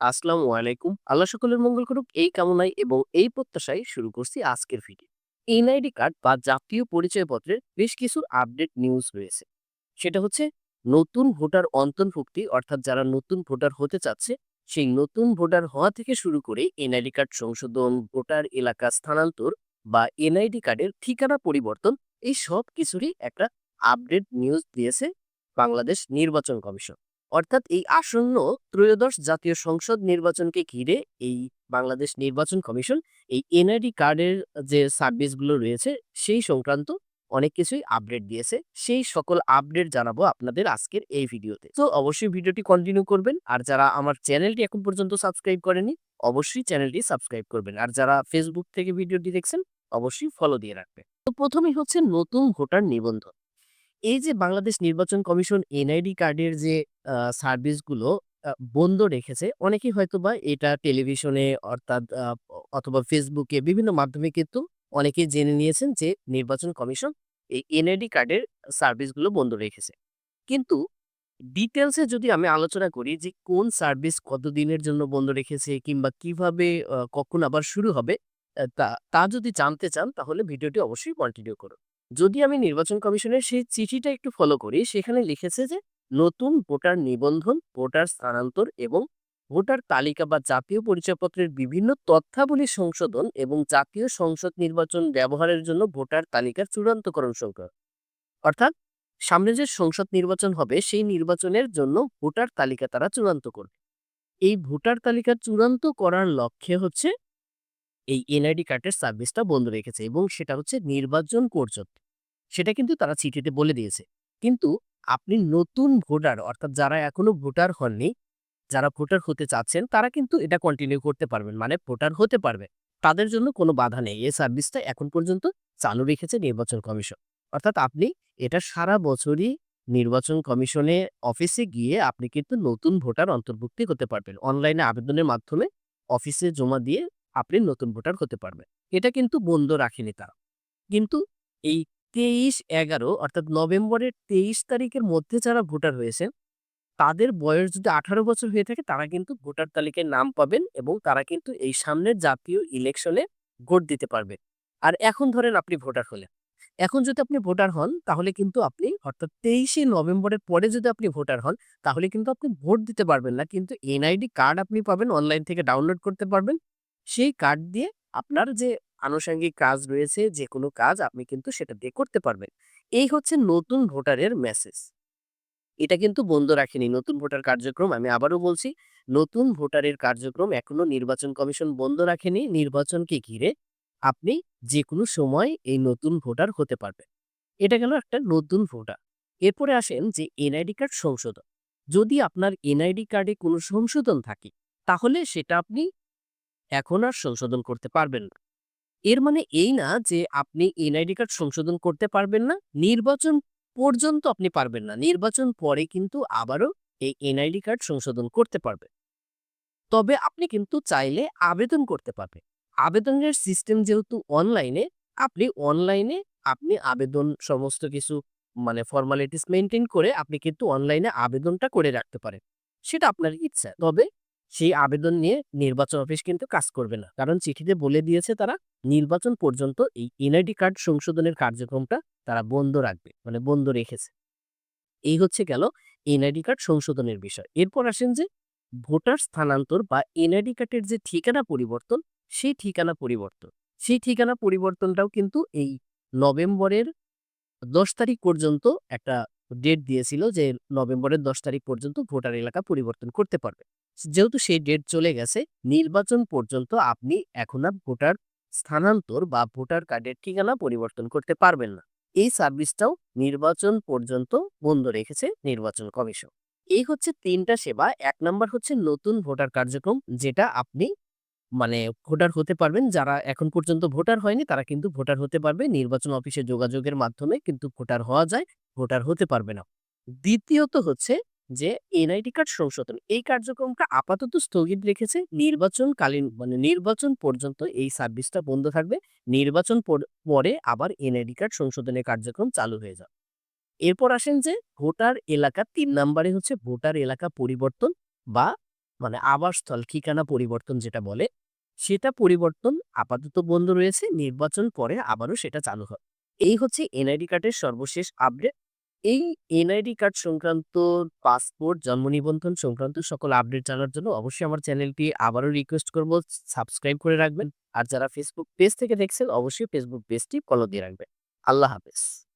আসসালামু আলাইকুম। আল্লাহ সকলের মঙ্গল করুক এই কামনায় এবং এই প্রত্যাশায় শুরু করছি আজকের ভিডিও। এনআইডি কার্ড বা জাতীয় পরিচয়পত্রের বেশ কিছু আপডেট নিউজ রয়েছে। সেটা হচ্ছে নতুন ভোটার অন্তর্ভুক্তি অর্থাৎ যারা নতুন ভোটার হতে চাচ্ছে সেই নতুন ভোটার হওয়া থেকে শুরু করে এনআইডি কার্ড সংশোধন, ভোটার এলাকা স্থানান্তর বা এনআইডি কার্ডের ঠিকানা পরিবর্তন এই সব কিছুরই একটা আপডেট নিউজ দিয়েছে বাংলাদেশ নির্বাচন কমিশন। অর্থাৎ এই আসন্ন ত্রয়োদশ জাতীয় সংসদ নির্বাচনকে ঘিরে এই বাংলাদেশ নির্বাচন কমিশন, এই এনআইডি কার্ডের যে সার্ভিসগুলো রয়েছে, সেই সংক্রান্ত অনেক কিছুই আপডেট দিয়েছে। সেই সকল আপডেট জানাব আপনাদের আজকের এই ভিডিওতে। তো অবশ্যই ভিডিওটি কন্টিনিউ করবেন। আর যারা আমার চ্যানেলটি এখন পর্যন্ত সাবস্ক্রাইব করেনি অবশ্যই চ্যানেলটি সাবস্ক্রাইব করবেন। আর যারা ফেসবুক থেকে ভিডিওটি দেখছেন, অবশ্যই ফলো দিয়ে রাখবেন। তো প্রথমেই হচ্ছে নতুন ভোটার নিবন্ধন। এই যে বাংলাদেশ নির্বাচন কমিশন এনআইডি কার্ডের যে সার্ভিসগুলো বন্ধ রেখেছে, অনেকেই হয়তোবা এটা টেলিভিশনে অর্থাৎ অথবা ফেসবুকে বিভিন্ন মাধ্যমে কিন্তু অনেকেই জেনে নিয়েছেন যে নির্বাচন কমিশন এই এনআইডি কার্ডের সার্ভিসগুলো বন্ধ রেখেছে। কিন্তু ডিটেলসে যদি আমি আলোচনা করি যে কোন সার্ভিস কতদিনের জন্য বন্ধ রেখেছে কিংবা কীভাবে কখন আবার শুরু হবে তা তা যদি জানতে চান তাহলে ভিডিওটি অবশ্যই কন্টিনিউ করুন। যদি আমি নির্বাচন কমিশনের সেই চিঠিটা একটু ফলো করি সেখানে লিখেছে যে নতুন ভোটার নিবন্ধন, ভোটার স্থানান্তর এবং ভোটার তালিকা বা জাতীয় পরিচয়পত্রের বিভিন্ন তথ্যাবলী সংশোধন এবং জাতীয় সংসদ নির্বাচন ব্যবহারের জন্য ভোটার তালিকার চূড়ান্তকরণ সংক্রান্ত অর্থাৎ সামনে যে সংসদ নির্বাচন হবে সেই নির্বাচনের জন্য ভোটার তালিকা তারা চূড়ান্ত করবে। এই ভোটার তালিকা চূড়ান্ত করার লক্ষ্যে হচ্ছে এই এনআইডি কার্ডের সার্ভিসটা বন্ধ রেখেছে এবং সেটা হচ্ছে নির্বাচন পর্যন্ত। সেটা কিন্তু তারা চিঠিতে বলে দিয়েছে। কিন্তু আপনি নতুন ভোটার অর্থাৎ যারা এখনও ভোটার হননি, যারা ভোটার হতে চাচ্ছেন, তারা কিন্তু এটা কন্টিনিউ করতে পারবেন। মানে ভোটার হতে পারবে। তাদের জন্য কোনো বাধা নেই। এই সার্ভিসটা এখন পর্যন্ত চালু রেখেছে নির্বাচন কমিশন। অর্থাৎ আপনি এটা সারা বছরই নির্বাচন কমিশনে অফিসে গিয়ে আপনি কিন্তু নতুন ভোটার অন্তর্ভুক্তি হতে পারবেন। অনলাইনে আবেদনের মাধ্যমে অফিসে জমা দিয়ে আপনি নতুন ভোটার হতে পারবেন। এটা কিন্তু বন্ধ রাখেনি তারা। কিন্তু এই তেইশ এগারো অর্থাৎ নভেম্বরের তেইশ তারিখের মধ্যে যারা ভোটার হয়েছেন, তাদের বয়স যদি আঠারো বছর হয়ে থাকে, তারা কিন্তু ভোটার তালিকায় নাম পাবেন এবং তারা কিন্তু এই সামনের জাতীয় ইলেকশনে ভোট দিতে পারবে। আর এখন ধরেন আপনি ভোটার হলেন। এখন যদি আপনি ভোটার হন, তাহলে কিন্তু আপনি অর্থাৎ তেইশে নভেম্বরের পরে যদি আপনি ভোটার হন, তাহলে কিন্তু আপনি ভোট দিতে পারবেন না। কিন্তু এনআইডি কার্ড আপনি পাবেন, অনলাইন থেকে ডাউনলোড করতে পারবেন। সেই কার্ড দিয়ে আপনার যে আনুষঙ্গিক কাজ রয়েছে, যে কোনো কাজ আপনি কিন্তু সেটা দিয়ে করতে পারবেন। এই হচ্ছে নতুন ভোটারের মেসেজ এটা কিন্তু বন্ধ রাখেনি। নতুন ভোটার কার্যক্রম আমি আবারও বলছি, নতুন ভোটারের কার্যক্রম এখনও নির্বাচন কমিশন বন্ধ রাখেনি। নির্বাচনকে ঘিরে আপনি যে কোনো সময় এই নতুন ভোটার হতে পারবেন। এটা গেল একটা নতুন ভোটার। এরপরে আসেন যে এনআইডি কার্ড সংশোধন। যদি আপনার এনআইডি কার্ডে কোনো সংশোধন থাকে, তাহলে সেটা আপনি এখন আর সংশোধন করতে পারবেন না। এর মানে এই না যে, আপনি এনআইডি কার্ড সংশোধন করতে পারবেন না, নির্বাচন পর্যন্ত আপনি পারবেন না, নির্বাচন পরে কিন্তু আবারও এই এনআইডি কার্ড সংশোধন করতে পারবেন তবে আপনি কিন্তু চাইলে আবেদন করতে পারবেন। আবেদনের সিস্টেম যেহেতু অনলাইনে, আপনি অনলাইনে আপনি আবেদন সমস্ত কিছু মানে ফর্মালিটিস মেনটেন করে আপনি কিন্তু অনলাইনে আবেদনটা করে রাখতে পারেন। সেটা আপনার ইচ্ছা। তবে সেই আবেদন নিয়ে নির্বাচন অফিস কিন্তু কাজ করবে না। কারণ চিঠিতে বলে দিয়েছে তারা, নির্বাচন পর্যন্ত এই এনআইডি কার্ড সংশোধনের কার্যক্রমটা তারা বন্ধ রাখবে মানে বন্ধ রেখেছে। এই হচ্ছে গেল এনআইডি কার্ড সংশোধনের বিষয়। এরপর আসেন যে, ভোটার স্থানান্তর বা এনআইডি কার্ডের যে ঠিকানা পরিবর্তন, সেই ঠিকানা পরিবর্তন। সেই ঠিকানা পরিবর্তনটাও কিন্তু এই নভেম্বরের দশ তারিখ পর্যন্ত একটা ডেট দিয়েছিল যে নভেম্বরের দশ তারিখ পর্যন্ত ভোটার এলাকা পরিবর্তন করতে পারবে। যেহেতু সেই ডেট চলে গেছে, নির্বাচন পর্যন্ত আপনি এখন আর ভোটার স্থানান্তর বা ভোটার কার্ডের ঠিকানা পরিবর্তন করতে পারবেন না। এই সার্ভিসটাও নির্বাচন পর্যন্ত বন্ধ রেখেছে নির্বাচন কমিশন। এই হচ্ছে তিনটা সেবা, এক নাম্বার হচ্ছে নতুন ভোটার কার্যক্রম যেটা আপনি মানে ভোটার হতে পারবেন। যারা এখন পর্যন্ত ভোটার হয়নি, তারা কিন্তু ভোটার হতে পারবে। নির্বাচন অফিসে যোগাযোগের মাধ্যমে কিন্তু ভোটার হওয়া যায়, ভোটার হতে পারবে না। দ্বিতীয়ত হচ্ছে যে, এনআইডি কার্ড সংশোধন। এই কার্যক্রমটা আপাতত স্থগিত রেখেছে। নির্বাচনকালীন মানে নির্বাচন পর্যন্ত এই সার্ভিসটা বন্ধ থাকবে। নির্বাচন পর- আবার এনআইডি কার্ড সংশোধনের কার্যক্রম চালু হয়ে যাবে। এরপর আসেন যে, ভোটার এলাকা তিন নম্বরে হচ্ছে ভোটার এলাকা পরিবর্তন বা মানে আবাসস্থল ঠিকানা পরিবর্তন যেটা বলে, সেটা পরিবর্তন আপাতত বন্ধ রয়েছে, নির্বাচন পরে আবারও সেটা চালু হবে এই হচ্ছে এনআইডি কার্ডের সর্বশেষ আপডেট। এই এনআইডি কার্ড সংক্রান্ত পাসপোর্ট, জন্ম নিবন্ধন সংক্রান্ত সকল আপডেট জানার জন্য অবশ্যই আমার চ্যানেলটি আবারও রিকোয়েস্ট করব, সাবস্ক্রাইব করে রাখবেন। আর যারা ফেসবুক পেজ থেকে দেখছেন, অবশ্যই ফেসবুক পেজটি ফলো দিয়ে রাখবেন। আল্লাহ হাফেজ।